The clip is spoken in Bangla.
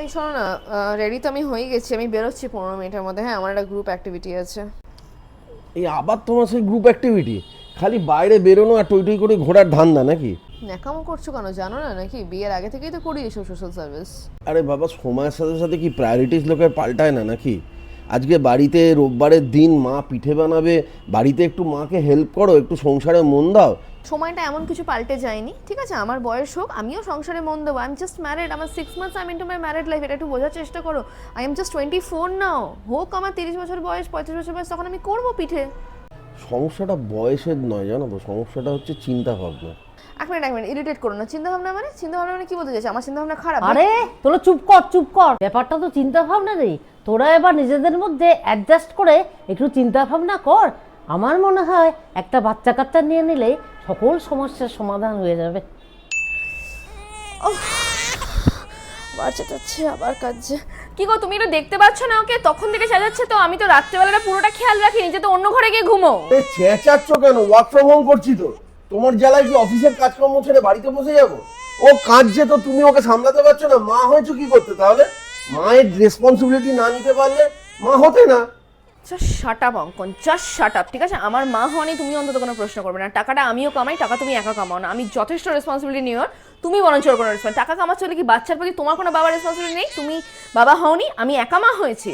এই শোনো না রেডি তো আমি হয়ে গেছি আমি বেরোচ্ছি পনেরো মিনিটের মধ্যে। হ্যাঁ আমার একটা গ্রুপ অ্যাক্টিভিটি আছে। এই আবার তোমার সেই গ্রুপ অ্যাক্টিভিটি খালি বাইরে বেরোনো আর টই টই করে ঘোরার ধান্দা নাকি? ন্যাকামো করছ কেন? জানো না নাকি? বিয়ের আগে থেকেই তো করি এসব সোশ্যাল সার্ভিস আরে বাবা সময়ের সাথে সাথে কি প্রায়োরিটিস লোকের পাল্টায় না নাকি? আজকে বাড়িতে রোববারের দিন মা পিঠে বানাবে বাড়িতে একটু মাকে হেল্প করো একটু সংসারে মন দাও সময়টা এমন কিছু পাল্টে যায়নি। ঠিক আছে আমার বয়স হোক আমিও সংসারে মন দেবো। আই এম জাস্ট ম্যারিড আমার six months I am into my married life এটা একটু বোঝার চেষ্টা করো। I am just twenty four now হোক আমার তিরিশ বছর বয়স পঁয়ত্রিশ বছর বয়স তখন আমি করব পিঠে। সমস্যাটা বয়সের নয় জানো তো? সমস্যাটা হচ্ছে চিন্তা ভাবনা এক মিনিট এক মিনিট ইরিটেট করো না। চিন্তা ভাবনা মানে? চিন্তা ভাবনা মানে কি বলতে চাইছে? আমার চিন্তা ভাবনা খারাপ আরে তোরা চুপ কর চুপ কর। ব্যাপারটা তো চিন্তা ভাবনা নেই। তোরা এবার নিজেদের মধ্যে অ্যাডজাস্ট করে একটু চিন্তা ভাবনা কর। আমার মনে হয় একটা বাচ্চা কাচ্চা নিয়ে নিলে সকল সমস্যার সমাধান হয়ে যাবে। বাচ্চা যাচ্ছে আবার কাজছে কি গো তুমি এটা দেখতে পাচ্ছ না ওকে? তখন থেকে সাজাচ্ছে তো আমি তো রাত্রেবেলাটা পুরোটা খেয়াল রাখি নিজে তো অন্য ঘরে গিয়ে ঘুমো। এ চেঁচাচ্ছ কেন? ওয়ার্ক ফ্রম হোম করছি তো। তোমার জ্বালায় কি অফিসের কাজকর্ম ছেড়ে বাড়িতে বসে যাব? ও কাঁদছে তো তুমি ওকে সামলাতে পারছ না? মা হয়েছো কি করতে তাহলে? মায়ের রেসপন্সিবিলিটি না নিতে পারলে মা হতে না। Just shut up Ankan. Just shut up ঠিক আছে? আমার মা হওয়ানি তুমি অন্তত কোনো প্রশ্ন করবে না। টাকাটা আমিও কামাই, টাকা তুমি একা কামাও না। আমি যথেষ্ট রেসপন্সিবিলিটি নিও তুমি বরঞ্চ কোনো রেসপন্স টাকা কামাচ্ছ হলে কি বাচ্চার প্রতি তোমার কোনো বাবার রেসপন্সিবিলিটি নেই? তুমি বাবা হওনি, আমি একা মা হয়েছি।